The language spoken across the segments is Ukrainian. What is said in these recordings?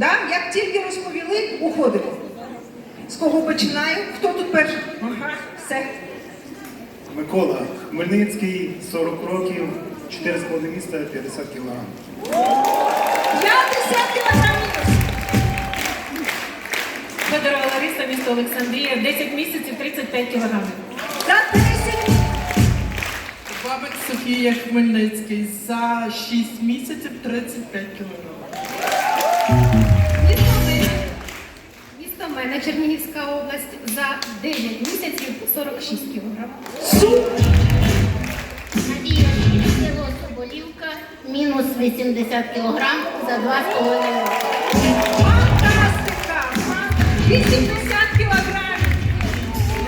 Да? Як тільки розповіли, уходимо. З кого починаю? Хто тут перший? Ага, все. Микола, Хмельницький, 40 років, 4,5 міста, 50 кілограм. 50 кілограмів. Федорова Лариса, місто Олександрія, 10 місяців 35 кілограмів. За 10. Бабик Софія Хмельницький за 6 місяців 35 кілограмів. Місто мене, Чернігівська область, за 9 місяців 46 кілограм. Супер. Надія, село Соболівка, мінус 80 кілограм за 2,5 роки. Фантастика! 80 кілограмів.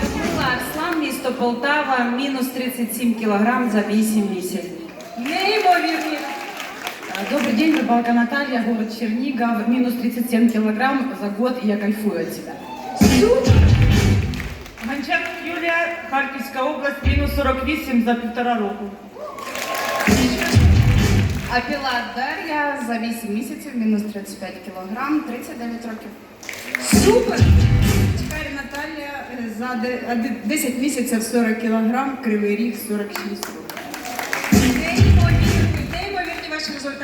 Людмила Арслан, місто Полтава, мінус 37 кілограм за 8 місяців. Неймовірні. Добрый день, рыбалка Наталья, город Чернигов, минус 37 килограмм за год, и я кайфую от себя. Супер. Гончар Юлія, Харківська область, мінус 48 за півтора року. А Пилат Дар'я за 8 місяців, мінус 35 кілограм, 39 років. Супер. Чекарі Наталія е, за де- а, де- 10 місяців 40 кілограм, Кривий Ріг 46 років. Неймовірні, неймовірні ваші результати.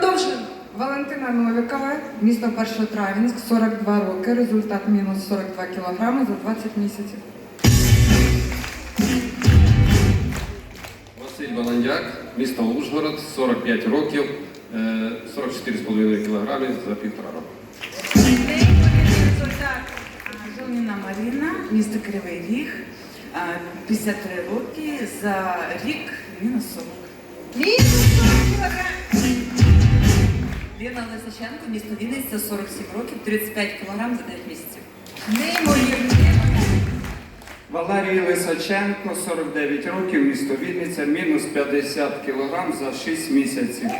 Продовжуємо. Валентина Новікова, місто Першотравінськ, 42 роки, результат мінус 42 кілограми за 20 місяців. Василь Баландяк, місто Ужгород, 45 років, е, 44,5 кг за півтора року. Жоніна Маріна, місто Кривий Ріг, 53 роки, за рік мінус 40. Мінус 40 кілограмів. Ліна Лисаченко, місто Вінниця, 47 років, 35 кг за 9 місяців. Неймовірні. Валерій Лисаченко, 49 років, місто Вінниця, мінус 50 кг за 6 місяців.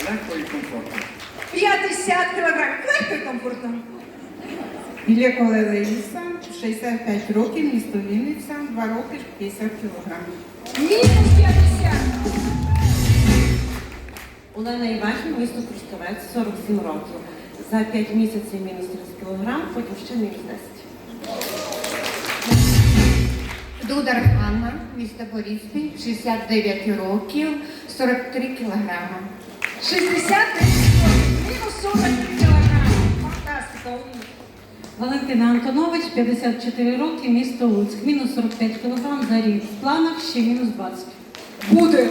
Легко і комфортно. 50 кілограмів. Легко і комфортно. Ілекова Лариса, 65 років, місто Вінниця, 2 роки, 50 кілограмів. Мінус 50. Олена Івахін, місто Трускавець, 47 років. За 5 місяців мінус 30 кілограм, потім ще мінус 10. Дудар Анна, місто Борівський, 69 років, 43 кілограми. 60 мінус 40 кілограмів. Фантастика. Валентина Антонович, 54 роки, місто Луцьк, мінус 45 кілограм за рік. В планах ще мінус 20. Буде.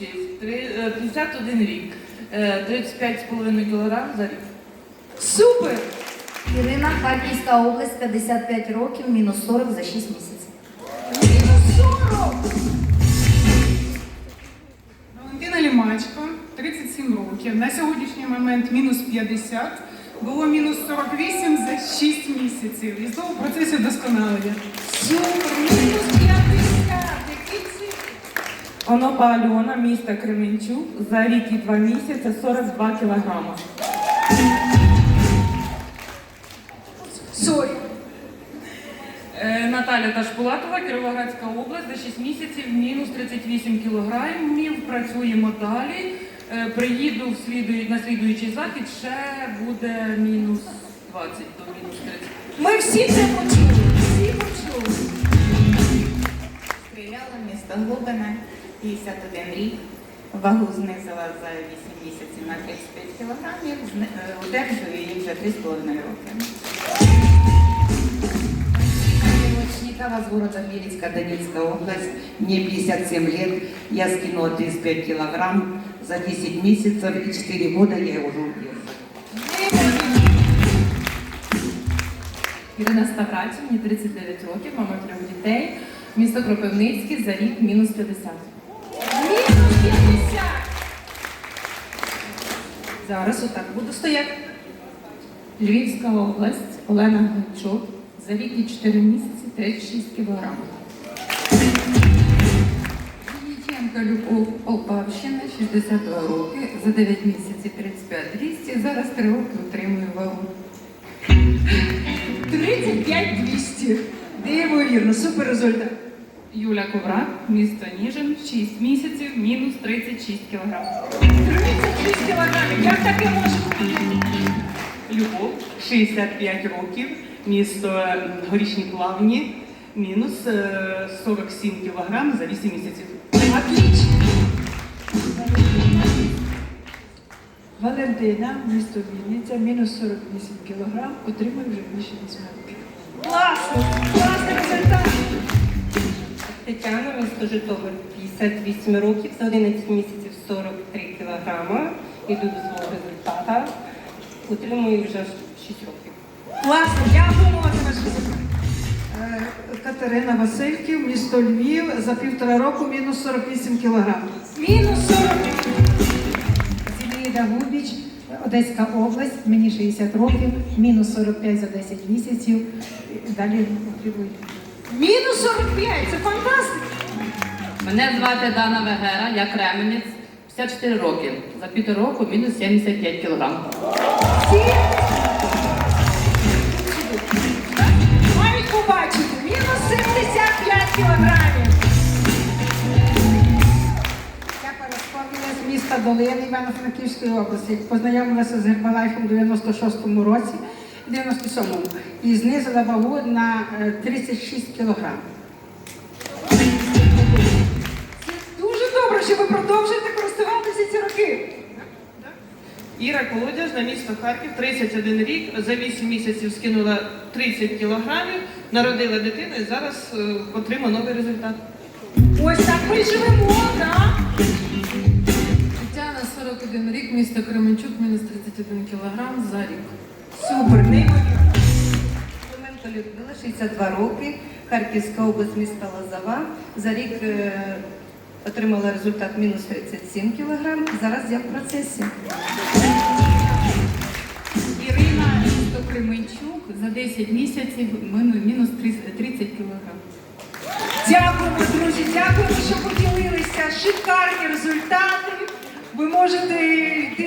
Волочиськ, три- е, 51 рік, е, 35,5 кілограм за рік. Супер. Ірина, Харківська область, 55 років, мінус 40 за 6 місяців. Мінус 40. Валентина Лімачко, 37 років. На сьогоднішній момент мінус 50, було мінус 48 за 6 місяців. І знову в процесі вдосконалення. Супер. Онопа Альона, місто Кременчук, за рік і 2 місяці 42 кілограма. Сорі. Е, Наталя Ташпулатова, Кіровоградська область, за 6 місяців, мінус 38 кілограмів, працюємо далі. Е, Приїду в слідуй- на слідуючий захід, ще буде мінус 20 до мінус 30. Ми всі це почули. Всі почули. Стріляла місто Глубине, 51 рік. Вагу знизила за 8 місяців на 35 кілограмів. Удержую її вже 3,5 роки. Ночникова с города Милицка, Донецкая область. Мне 57 лет. Я скинула 35 килограмм. За 10 месяцев и 4 года я уже удерживаю. Ірина Ставраті, мені 39 років, мама трьох дітей. Місто Кропивницький, за рік мінус 50. 50. Зараз отак буду стояти. Львівська область, Олена Гончук, за рік і 4 місяці 36 кілограмів. Вінниченка Любов, Полтавщина, 62 роки, за 9 місяців 35 200, зараз 3 роки утримую вагу. 35 200. Неймовірно. Супер результат. Юля Коврак, місто Ніжин, 6 місяців, мінус 36 кг. 36 кілограмів. Як таке може бути? Любов, 65 років, місто Горішні Плавні, мінус е, 47 кілограм за 8 місяців. Отлично. Валентина, місто Вінниця, мінус 48 кг, отримує вже більше 8 років. Класно. Тетяна, місто Житомир, 58 років, за 11 місяців 43 кілограма. Іду до свого результата. Утримую вже 6 років. Класно. Дякуємо за. Е, Катерина Васильків, місто Львів, за півтора року мінус 48 кг. Мінус 40. Зінаїда Губіч, Одеська область, мені 60 років, мінус 45 за 10 місяців. Далі отримую. Мінус 45. Це фантастика. Мене звати Дана Вегера, я кременець, 54 роки. За півтора року мінус 75 кілограм. Мають побачити. Мінус 75 кілограмів. Я Парасковія з міста Долини Івано-Франківської області. Познайомилася з Гербалайфом у 96-му році, 97-му, і знизила вагу на е, 36 кілограм. Дуже добре, що ви продовжуєте користуватися ці роки. Іра Колодяжна, місто Харків, 31 рік, за 8 місяців скинула 30 кілограмів, народила дитину і зараз е, отримала новий результат. Ось так ми живемо, так? Тетяна, 41 рік, місто Кременчук, мінус 31 кг за рік. Супер, неймовірно. Клименко Людмила, 62 роки, Харківська область, місто Лозова. За рік е, отримала результат мінус 37 кг. Зараз я в процесі. Ірина, місто Кременчук, за 10 місяців мину- мінус 30 кг. Дякуємо, друзі, дякуємо, що поділилися. Шикарні результати. Ви можете йти